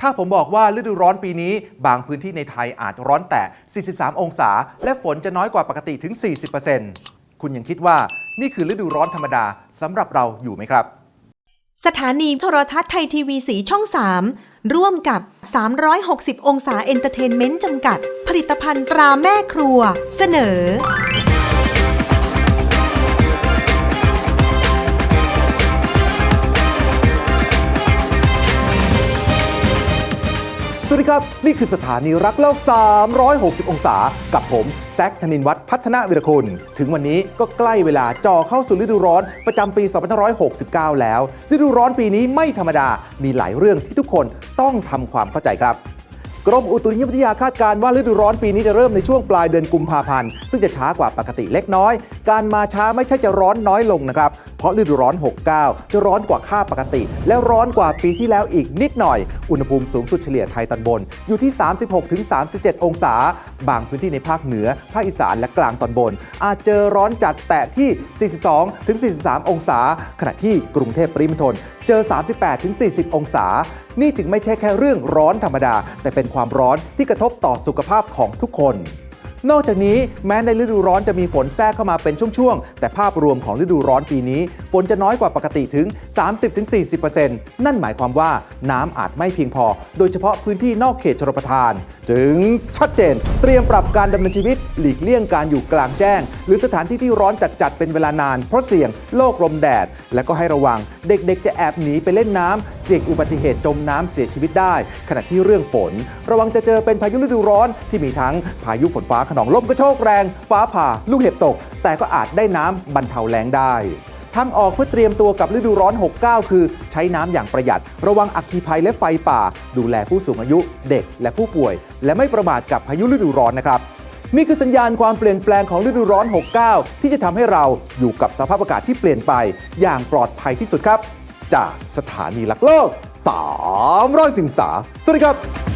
ถ้าผมบอกว่าฤดูร้อนปีนี้ บางพื้นที่ในไทยอาจร้อนแต่ 43 องศา และฝนจะน้อยกว่าปกติถึง 40%คุณยังคิดว่านี่คือฤดูร้อนธรรมดาสำหรับเราอยู่ไหมครับ สถานีโทรทัศน์ไทยทีวีสีช่อง 3 ร่วมกับ 360 องศาเอนเตอร์เทนเมนต์จำกัด ผลิตภัณฑ์ตราแม่ครัว เสนอ ครับ นี่คือสถานีรักโลก 360 องศา กับผมแซคธนินวัฒน์พัฒนาวิรคุณ ถึงวันนี้ก็ใกล้เวลาจ่อเข้าสู่ฤดูร้อนประจำปี 2569 แล้ว ฤดูร้อนปีนี้ไม่ธรรมดา มีหลายเรื่องที่ทุกคนต้องทำความเข้าใจครับ กรมอุตุนิยมวิทยาคาดการณ์ว่าฤดูร้อนปีนี้จะเริ่มในช่วงปลายเดือนกุมภาพันธ์ซึ่งจะช้ากว่าปกติเล็กน้อย การมาช้าไม่ใช่จะร้อนน้อยลงนะครับ เพราะฤดูร้อน 69 จะร้อนกว่าค่าปกติ และร้อนกว่าปีที่แล้วอีกนิดหน่อย อุณหภูมิสูงสุดเฉลี่ยไทยตอนบน อยู่ที่ 36-37 องศาบางพื้นที่ในภาคเหนือ ภาคอีสานและกลางตอนบน อาจเจอร้อนจัดแตะที่ 42-43 องศา ขณะที่กรุงเทพปริมณฑลเจอ 38-40 องศา นี่จึงไม่ใช่แค่เรื่องร้อนธรรมดา แต่เป็นความร้อนที่กระทบต่อสุขภาพของทุกคน นอกจากนี้แม้ในฤดูร้อนจะมีฝนแทรกเข้ามาเป็นช่วงๆ แต่ภาพรวมของฤดูร้อนปีนี้ ฝนจะน้อยกว่าปกติถึง 30-40%นั่นหมายความว่าน้ำอาจไม่เพียงพอ โดยเฉพาะพื้นที่นอกเขตชลประทาน จึงชัดเจน เตรียมปรับการดำเนินชีวิต หลีกเลี่ยงการอยู่กลางแจ้ง หรือสถานที่ที่ร้อนจัดๆเป็นเวลานาน เพราะเสี่ยงโรคลมแดด และก็ให้ระวัง เด็กๆ จะแอบหนีไปเล่นน้ำเสี่ยงอุบัติเหตุจมน้ำเสียชีวิตได้ ขณะที่เรื่องฝน ระวังจะเจอเป็นพายุฤดูร้อนที่มีทั้งพายุฝนฟ้าขนองลมกระโชกแรง ฟ้าผ่า ลูกเห็บตก แต่ก็อาจได้น้ำบรรเทาแล้งได้ทางออกเพื่อเตรียมตัวกับฤดูร้อน 69 คือ ใช้น้ำอย่างประหยัด ระวังอัคคีภัยและไฟป่า ดูแลผู้สูงอายุ เด็กและผู้ป่วย และไม่ประมาทกับพายุฤดูร้อนนะครับ นี่คือสัญญาณความเปลี่ยนแปลงของฤดูร้อน 69 ที่จะทำให้เราอยู่กับสภาพอากาศที่เปลี่ยนไป อย่างปลอดภัยที่สุดครับ จากสถานีหลักโลก300สิงสาสวัสดีครับ